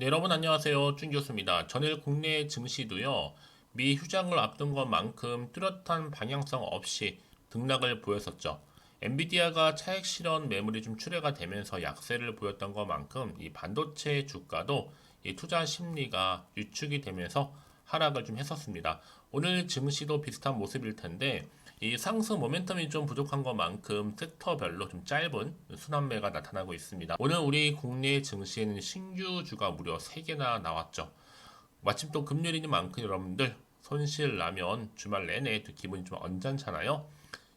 네, 여러분 안녕하세요. 준 교수입니다. 전일 국내 증시도요. 미 휴장을 앞둔 것만큼 뚜렷한 방향성 없이 등락을 보였었죠. 엔비디아가 차익 실현 매물이 좀 출회가 되면서 약세를 보였던 것만큼 이 반도체 주가도 이 투자 심리가 유축이 되면서 하락을 좀 했었습니다. 오늘 증시도 비슷한 모습일 텐데 이 상승 모멘텀이 좀 부족한 것만큼 섹터별로 좀 짧은 순환매가 나타나고 있습니다. 오늘 우리 국내 증시에는 신규 주가 무려 3개나 나왔죠. 마침 또 금요일이니만큼 여러분들 손실 나면 주말 내내 또 기분이 좀 언짢잖아요.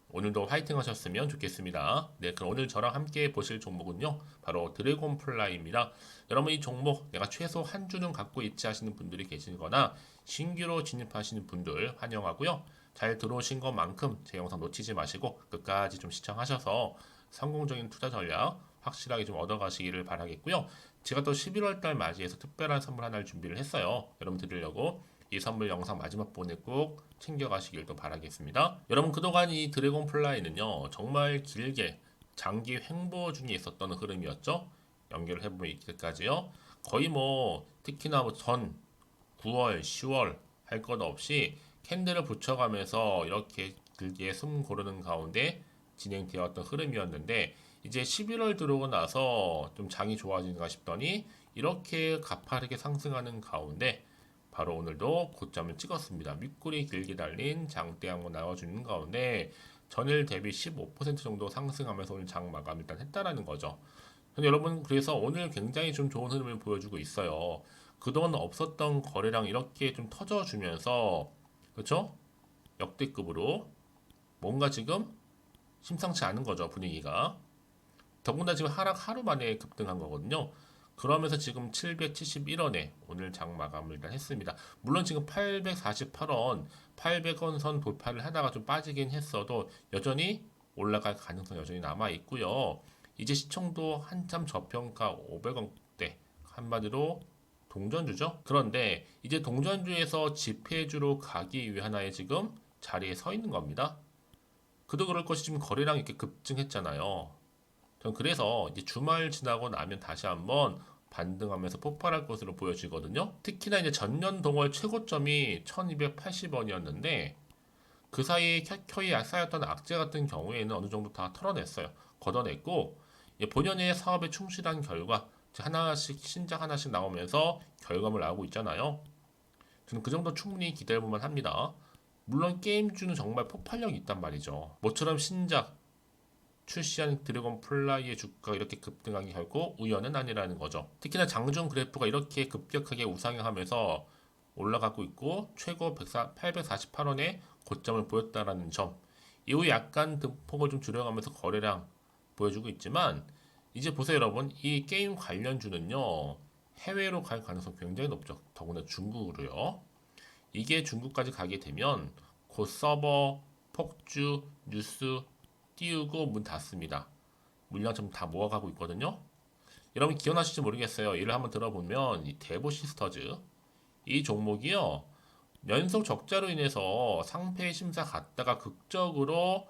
오늘도 화이팅 하셨으면 좋겠습니다. 네, 그럼 오늘 저랑 함께 보실 종목은요. 바로 드래곤 플라이입니다. 여러분 이 종목 내가 최소 한 주는 갖고 있지 하시는 분들이 계시거나 신규로 진입하시는 분들 환영하고요. 잘 들어오신 것만큼 제 영상 놓치지 마시고 끝까지 좀 시청하셔서 성공적인 투자 전략 확실하게 좀 얻어가시기를 바라겠고요. 제가 또 11월 달 맞이해서 특별한 선물 하나를 준비를 했어요. 여러분 드리려고 이 선물 영상 마지막 부분에 꼭 챙겨가시길 또 바라겠습니다. 여러분 그동안 이 드래곤 플라이는요 정말 길게 장기 횡보 중에 있었던 흐름이었죠. 연결을 해보면 이때까지요. 거의 뭐 특히나 뭐 전 9월, 10월 할 것 없이 캔들을 붙여가면서 이렇게 길게 숨 고르는 가운데 진행되었던 흐름이었는데 이제 11월 들어오고 나서 좀 장이 좋아지는가 싶더니 이렇게 가파르게 상승하는 가운데 바로 오늘도 고점을 찍었습니다. 밑골이 길게 달린 장대 한번 나와주는 가운데 전일 대비 15% 정도 상승하면서 오늘 장 마감 일단 했다라는 거죠. 여러분 그래서 오늘 굉장히 좀 좋은 흐름을 보여주고 있어요. 그동안 없었던 거래량 이렇게 좀 터져주면서 그렇죠? 역대급으로 뭔가 지금 심상치 않은 거죠 분위기가. 더군다나 지금 하락 하루 만에 급등한 거거든요. 그러면서 지금 771원에 오늘 장 마감을 일단 했습니다. 물론 지금 848원, 800원 선 돌파를 하다가 좀 빠지긴 했어도 여전히 올라갈 가능성 여전히 남아 있고요. 이제 시청도 한참 저평가 500원대 한마디로 동전주죠. 그런데 이제 동전주에서 지폐주로 가기 위하나에 지금 자리에 서 있는 겁니다. 그도 그럴 것이 지금 거래량 이렇게 급증했잖아요. 전 그래서 이제 주말 지나고 나면 다시 한번 반등하면서 폭발할 것으로 보여지거든요. 특히나 이제 전년 동월 최고점이 1280원이었는데 그 사이에 켜켜이 쌓였던 악재 같은 경우에는 어느 정도 다 털어냈어요. 걷어냈고 본연의 사업에 충실한 결과 하나씩 신작 하나씩 나오면서 결과물 나오고 있잖아요. 저는 그 정도 충분히 기대해 볼만 합니다. 물론 게임주는 정말 폭발력이 있단 말이죠. 모처럼 신작 출시한 드래곤 플라이의 주가가 이렇게 급등한 게 결코 우연은 아니라는 거죠. 특히나 장중 그래프가 이렇게 급격하게 우상향하면서 올라가고 있고 최고 848원의 고점을 보였다라는 점. 이후 약간 등폭을 좀 줄여가면서 거래량 보여주고 있지만 이제 보세요 여러분 이 게임 관련주는요 해외로 갈 가능성 굉장히 높죠. 더구나 중국으로요. 이게 중국까지 가게 되면 곧 서버, 폭주, 뉴스 띄우고 문 닫습니다. 물량 좀다 모아가고 있거든요. 여러분 기억나실지 모르겠어요. 예를 한번 들어보면 이 대보 시스터즈 이 종목이요 연속 적자로 인해서 상패 심사 갔다가 극적으로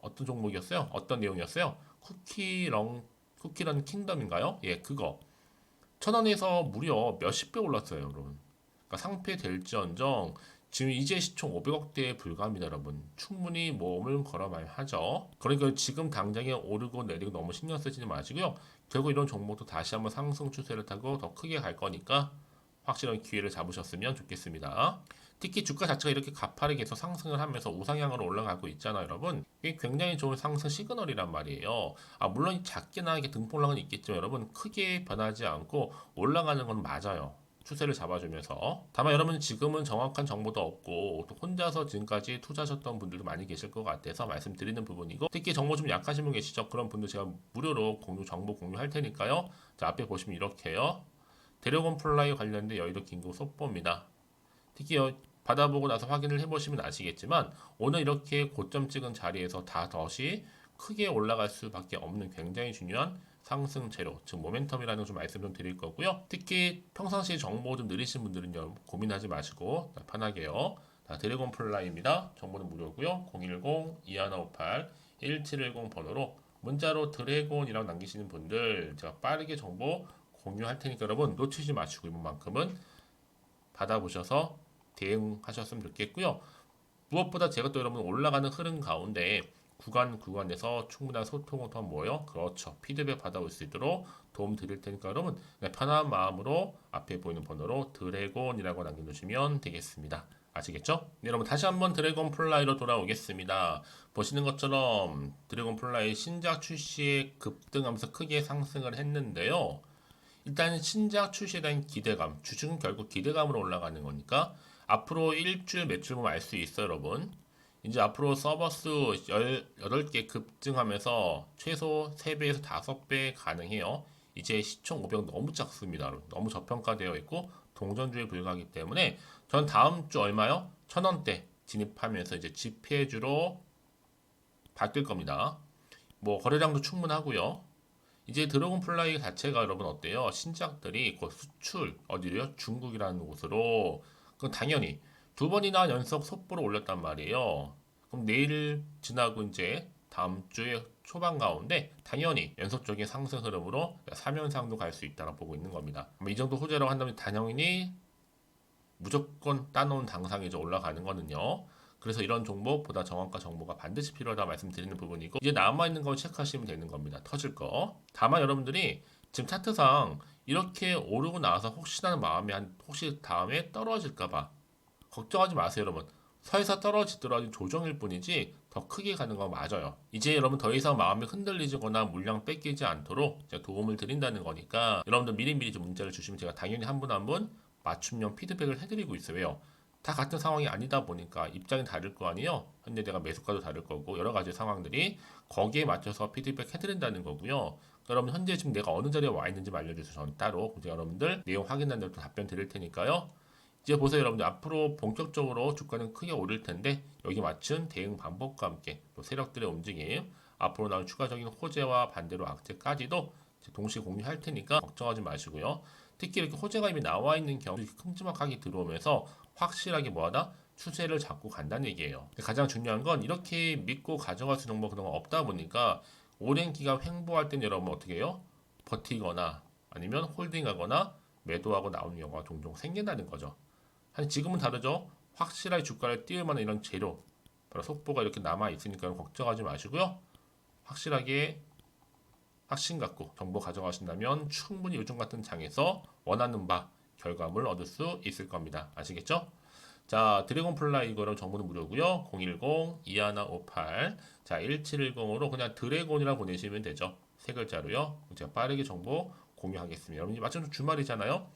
어떤 종목이었어요? 어떤 내용이었어요? 쿠키런 쿠키런 킹덤인가요? 예, 그거 천 원에서 무려 몇십 배 올랐어요, 여러분. 그러니까 상패 될지언정 지금 이제 시총 500억대에 불과합니다, 여러분. 충분히 몸을 걸어봐야 하죠. 그러니까 지금 당장에 오르고 내리고 너무 신경 쓰지 마시고요. 결국 이런 종목도 다시 한번 상승 추세를 타고 더 크게 갈 거니까 확실한 기회를 잡으셨으면 좋겠습니다. 특히 주가 자체가 이렇게 가파르게 계속 상승을 하면서 우상향으로 올라가고 있잖아요, 여러분. 이게 굉장히 좋은 상승 시그널이란 말이에요. 아, 물론 작게나 이렇게 등폭락은 있겠지만 여러분 크게 변하지 않고 올라가는 건 맞아요. 추세를 잡아주면서 다만 여러분 지금은 정확한 정보도 없고 또 혼자서 지금까지 투자하셨던 분들도 많이 계실 것 같아서 말씀드리는 부분이고 특히 정보 좀 약하신 분 계시죠 그런 분들 제가 무료로 공유 정보 공유할 테니까요 자 앞에 보시면 이렇게요 대려곤 플라이 관련된 여의도 긴급 속보입니다 특히 받아보고 나서 확인을 해보시면 아시겠지만 오늘 이렇게 고점 찍은 자리에서 다 덫이 크게 올라갈 수밖에 없는 굉장히 중요한 상승 재료, 즉 모멘텀이라는 좀 말씀 좀 드릴 거고요. 특히 평상시에 정보 좀 느리신 분들은요 고민하지 마시고 편하게요. 자, 드래곤 플라이입니다. 정보는 무료고요. 010-2158-1710 번호로 문자로 드래곤이라고 남기시는 분들 제가 빠르게 정보 공유할 테니까 여러분 놓치지 마시고 이번만큼은 받아보셔서 대응하셨으면 좋겠고요. 무엇보다 제가 또 여러분 올라가는 흐름 가운데 구간 구간에서 충분한 소통을 더 모여 그렇죠 피드백 받아올 수 있도록 도움 드릴 테니까 여러분 네, 편한 마음으로 앞에 보이는 번호로 드래곤이라고 남겨주시면 되겠습니다. 아시겠죠? 네, 여러분 다시 한번 드래곤 플라이로 돌아오겠습니다. 보시는 것처럼 드래곤 플라이 신작 출시에 급등하면서 크게 상승을 했는데요. 일단 신작 출시에 대한 기대감, 주식은 결국 기대감으로 올라가는 거니까 앞으로 일주일 매출 보면 알 수 있어요, 여러분. 이제 앞으로 서버 수 18개 급증하면서 최소 3배에서 5배 가능해요. 이제 시총 500 너무 작습니다. 너무 저평가되어 있고 동전주에 불과하기 때문에 전 다음 주 얼마요? 천 원대 진입하면서 이제 지폐주로 바뀔 겁니다. 뭐 거래량도 충분하고요. 이제 드래곤 플라이 자체가 여러분 어때요? 신작들이 곧 수출 어디로요? 중국이라는 곳으로 그럼 당연히 두 번이나 연속 속보를 올렸단 말이에요. 그럼 내일 지나고 이제 다음 주에 초반 가운데 당연히 연속적인 상승 흐름으로 3연상도 갈 수 있다고 보고 있는 겁니다. 뭐이 정도 호재라고 한다면 당연히 무조건 따놓은 당상이 이제 올라가는 거는요. 그래서 이런 종목 보다 정확한 정보가 반드시 필요하다 말씀드리는 부분이고 이제 남아 있는 거 체크하시면 되는 겁니다. 터질 거. 다만 여러분들이 지금 차트상 이렇게 오르고 나서 혹시나 마음에 한 혹시 다음에 떨어질까봐 걱정하지 마세요 여러분. 서에서 떨어지더라도 조정일 뿐이지 더 크게 가는 건 맞아요. 이제 여러분 더 이상 마음이 흔들리거나 물량 뺏기지 않도록 제가 도움을 드린다는 거니까 여러분들 미리미리 좀 문자를 주시면 제가 당연히 한 분 한 분 맞춤형 피드백을 해드리고 있어요. 다 같은 상황이 아니다 보니까 입장이 다를 거 아니에요. 현재 내가 매수가도 다를 거고 여러 가지 상황들이 거기에 맞춰서 피드백 해드린다는 거고요. 여러분 현재 지금 내가 어느 자리에 와 있는지 알려주셔서 저는 따로 이제 여러분들 내용 확인한 대로 또 답변 드릴 테니까요. 이제 보세요 여러분들 앞으로 본격적으로 주가는 크게 오를 텐데 여기 맞춘 대응 방법과 함께 또 세력들의 움직임 앞으로 나올 추가적인 호재와 반대로 악재까지도 동시에 공유할 테니까 걱정하지 마시고요. 특히 이렇게 호재가 이미 나와 있는 경우 큼지막하게 들어오면서 확실하게 뭐하다 추세를 잡고 간다는 얘기예요. 가장 중요한 건 이렇게 믿고 가져갈 수 있는 뭐 그동안 없다 보니까 오랜 기간 횡보할 땐 여러분 어떻게 해요? 버티거나 아니면 홀딩하거나 매도하고 나오는 경우가 종종 생긴다는 거죠. 한 지금은 다르죠. 확실하게 주가를 띄울 만한 이런 재료, 바로 속보가 이렇게 남아 있으니까 걱정하지 마시고요. 확실하게 확신 갖고 정보 가져가신다면 충분히 요즘 같은 장에서 원하는 바 결과물 얻을 수 있을 겁니다. 아시겠죠? 자, 드래곤 플라이 이거는 정보는 무료고요. 010-2158 자, 1710으로 그냥 드래곤이라 보내시면 되죠. 세 글자로요. 제가 빠르게 정보 공유하겠습니다. 여러분이 마침 주말이잖아요.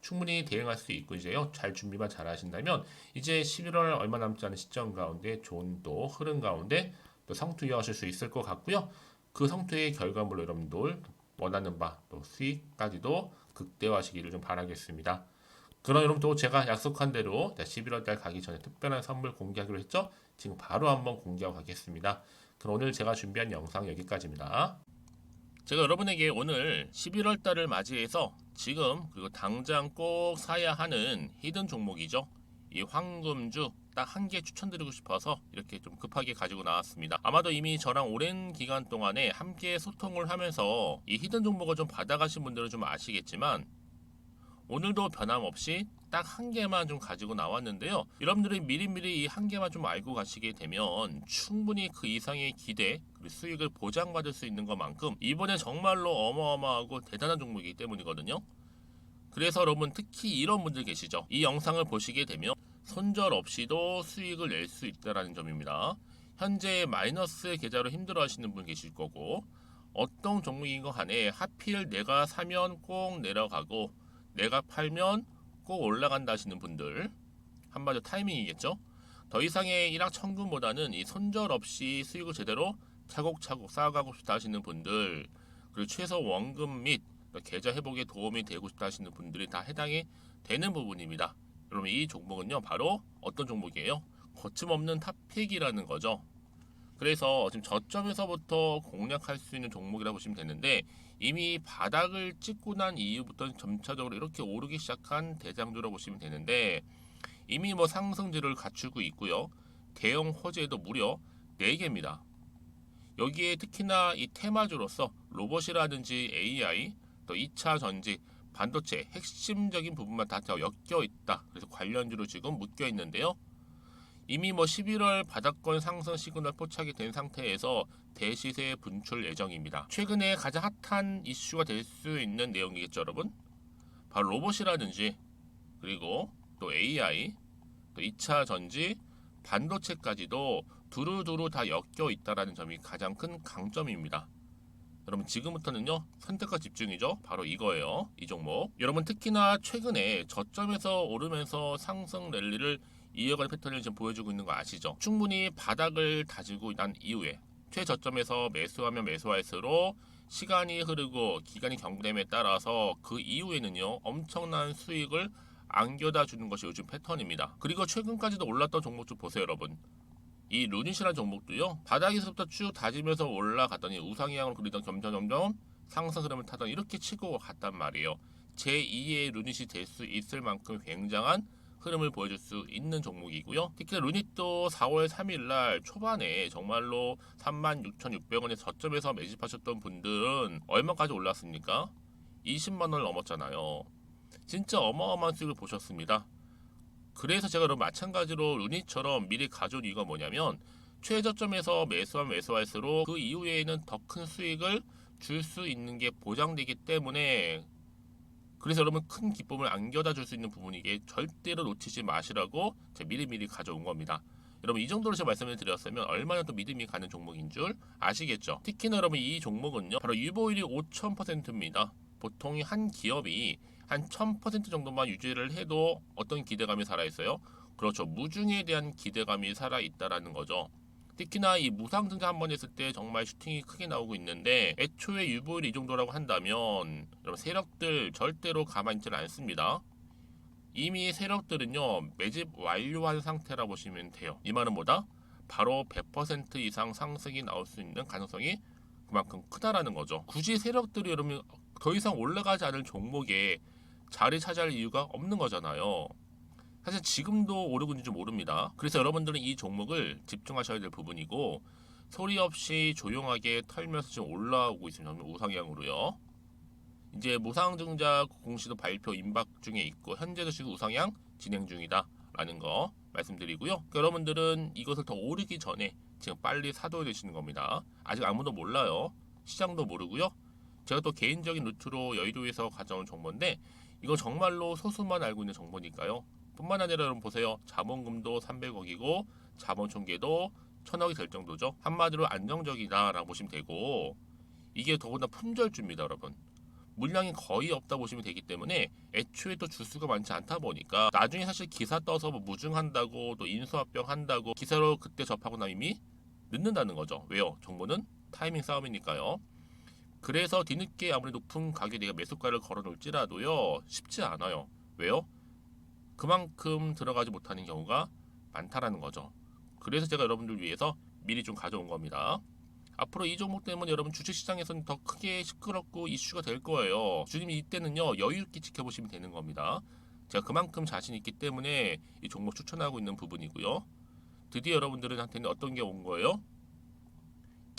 충분히 대응할 수 있고 이제요. 잘 준비만 잘 하신다면 이제 11월 얼마 남지 않은 시점 가운데 좋은 또 흐름 가운데 또 성투 이어가실 수 있을 것 같고요. 그 성투의 결과물로 여러분들 원하는 바 또 수익까지도 극대화하시기를 좀 바라겠습니다. 그럼 여러분 또 제가 약속한 대로 11월 달 가기 전에 특별한 선물 공개하기로 했죠? 지금 바로 한번 공개하고 가겠습니다. 그럼 오늘 제가 준비한 영상 여기까지입니다. 제가 여러분에게 오늘 11월 달을 맞이해서 지금 그리고 당장 꼭 사야 하는 히든 종목이죠. 이 황금주 딱 한 개 추천드리고 싶어서 이렇게 좀 급하게 가지고 나왔습니다. 아마도 이미 저랑 오랜 기간 동안에 함께 소통을 하면서 이 히든 종목을 좀 받아가신 분들은 좀 아시겠지만 오늘도 변함없이 딱 한 개만 좀 가지고 나왔는데요. 여러분들이 미리미리 이 한 개만 좀 알고 가시게 되면 충분히 그 이상의 기대 그리고 수익을 보장받을 수 있는 것만큼 이번에 정말로 어마어마하고 대단한 종목이기 때문이거든요. 그래서 여러분 특히 이런 분들 계시죠. 이 영상을 보시게 되면 손절 없이도 수익을 낼 수 있다라는 점입니다. 현재 마이너스 계좌로 힘들어 하시는 분 계실 거고 어떤 종목인 거 간에 하필 내가 사면 꼭 내려가고 내가 팔면 꼭 올라간다 하시는 분들 한마디로 타이밍이겠죠. 더 이상의 일확천금보다는 이 손절 없이 수익을 제대로 차곡차곡 쌓아가고 싶다 하시는 분들 그리고 최소 원금 및 계좌 회복에 도움이 되고 싶다 하시는 분들이 다 해당이 되는 부분입니다. 여러분 이 종목은요 바로 어떤 종목이에요? 거침없는 탑픽이라는 거죠. 그래서 지금 저점에서부터 공략할 수 있는 종목이라고 보시면 되는데 이미 바닥을 찍고 난 이후부터 점차적으로 이렇게 오르기 시작한 대장주라고 보시면 되는데 이미 뭐 상승지를 갖추고 있고요. 대형 호재도 무려 4개입니다. 여기에 특히나 이 테마주로서 로봇이라든지 AI, 또 2차 전지, 반도체 핵심적인 부분만 다 엮여 있다. 그래서 관련주로 지금 묶여 있는데요. 이미 뭐 11월 바닥권 상승 시그널 포착이 된 상태에서 대시세 분출 예정입니다. 최근에 가장 핫한 이슈가 될 수 있는 내용이겠죠, 여러분? 바로 로봇이라든지 그리고 또 AI, 또 2차 전지, 반도체까지도 두루두루 다 엮여 있다라는 점이 가장 큰 강점입니다. 여러분 지금부터는요 선택과 집중이죠 바로 이거예요 이 종목 여러분 특히나 최근에 저점에서 오르면서 상승 랠리를 이어갈 패턴을 지금 보여주고 있는 거 아시죠? 충분히 바닥을 다지고 난 이후에 최저점에서 매수하면 매수할수록 시간이 흐르고 기간이 경감됨에 따라서 그 이후에는요 엄청난 수익을 안겨다 주는 것이 요즘 패턴입니다. 그리고 최근까지도 올랐던 종목 좀 보세요 여러분. 이 루닛이라는 종목도요 바닥에서부터 쭉 다지면서 올라갔더니 우상향으로 그리던 점점점점 상승 흐름을 타던 이렇게 치고 갔단 말이에요. 제2의 루닛이 될 수 있을 만큼 굉장한 흐름을 보여줄 수 있는 종목이고요. 특히 루닛도 4월 3일날 초반에 정말로 36,600원의 저점에서 매집하셨던 분들은 얼마까지 올랐습니까? 20만 원을 넘었잖아요. 진짜 어마어마한 수익을 보셨습니다. 그래서 제가 여러분 마찬가지로 루닛처럼 미리 가져온 이유가 뭐냐면 최저점에서 매수하면 매수할수록 그 이후에는 더 큰 수익을 줄 수 있는 게 보장되기 때문에 그래서 여러분 큰 기쁨을 안겨다 줄 수 있는 부분이게 절대로 놓치지 마시라고 제가 미리미리 가져온 겁니다. 여러분 이 정도로 제가 말씀을 드렸으면 얼마나 또 믿음이 가는 종목인 줄 아시겠죠? 특히나 여러분 이 종목은요 바로 유보율이 5,000%입니다. 보통 한 기업이 한 1000% 정도만 유지를 해도 어떤 기대감이 살아있어요? 그렇죠. 무중에 대한 기대감이 살아있다라는 거죠. 특히나 이 무상증자 한 번 했을 때 정말 슈팅이 크게 나오고 있는데 애초에 유보율이 이 정도라고 한다면 여러분 세력들 절대로 가만히 있지는 않습니다. 이미 세력들은요 매집 완료한 상태라 보시면 돼요. 이 말은 뭐다? 바로 100% 이상 상승이 나올 수 있는 가능성이 그만큼 크다라는 거죠. 굳이 세력들이 여러분 더 이상 올라가지 않을 종목에 자리 차지할 이유가 없는 거잖아요. 사실 지금도 오르고 있는지 모릅니다. 그래서 여러분들은 이 종목을 집중하셔야 될 부분이고 소리 없이 조용하게 털면서 지금 올라오고 있습니다. 우상향으로요. 이제 무상증자 공시도 발표 임박 중에 있고 현재도 지금 우상향 진행 중이다 라는 거 말씀드리고요. 그러니까 여러분들은 이것을 더 오르기 전에 지금 빨리 사둬야 되시는 겁니다. 아직 아무도 몰라요. 시장도 모르고요. 제가 또 개인적인 루트로 여의도에서 가져온 정보인데 이거 정말로 소수만 알고 있는 정보니까요. 뿐만 아니라 여러분 보세요. 자본금도 300억이고 자본 총계도 1000억이 될 정도죠. 한마디로 안정적이다라고 보시면 되고 이게 더구나 품절주입니다, 여러분. 물량이 거의 없다 보시면 되기 때문에 애초에 또 주수가 많지 않다 보니까 나중에 사실 기사 떠서 뭐 무증한다고 또 인수합병 한다고 기사로 그때 접하고 나면 이미 늦는다는 거죠. 왜요? 정보는 타이밍 싸움이니까요. 그래서 뒤늦게 아무리 높은 가격에 내가 매수가를 걸어 놓을지라도요 쉽지 않아요. 왜요? 그만큼 들어가지 못하는 경우가 많다라는 거죠. 그래서 제가 여러분들 위해서 미리 좀 가져온 겁니다. 앞으로 이 종목 때문에 여러분 주식시장에서는 더 크게 시끄럽고 이슈가 될 거예요. 주님 이때는요 여유 있게 지켜보시면 되는 겁니다. 제가 그만큼 자신 있기 때문에 이 종목 추천하고 있는 부분이고요. 드디어 여러분들한테는 어떤 게 온 거예요?